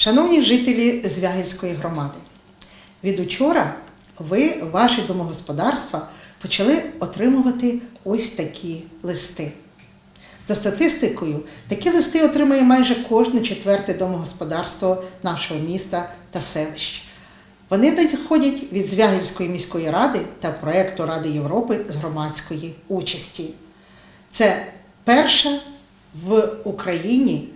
Шановні жителі Звягільської громади, від учора ви, ваші домогосподарства, почали отримувати ось такі листи. За статистикою, такі листи отримує майже кожне четверте домогосподарство нашого міста та селища. Вони надходять від Звягільської міської ради та проєкту Ради Європи з громадської участі. Це перша в Україні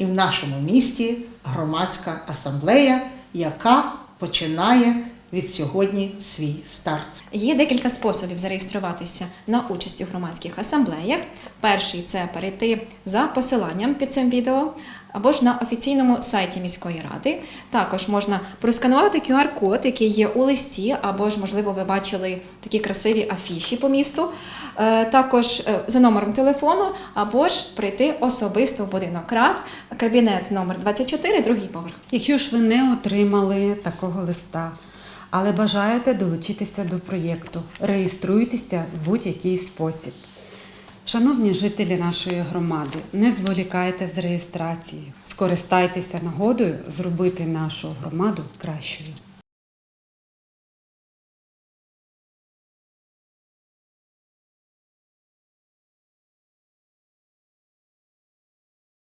і в нашому місті громадська асамблея, яка починає від сьогодні свій старт. Є декілька способів зареєструватися на участь у громадських асамблеях. Перший це перейти за посиланням під цим відео або ж на офіційному сайті міської ради. Також можна просканувати QR-код, який є у листі, або ж, можливо, ви бачили такі красиві афіші по місту. Е, Також е, за номером телефону, або ж прийти особисто в будинок рад, кабінет номер 24, другий поверх. Якщо ж ви не отримали такого листа, але бажаєте долучитися до проєкту, реєструйтеся в будь-який спосіб. Шановні жителі нашої громади, не зволікайте з реєстрацією, скористайтеся нагодою зробити нашу громаду кращою.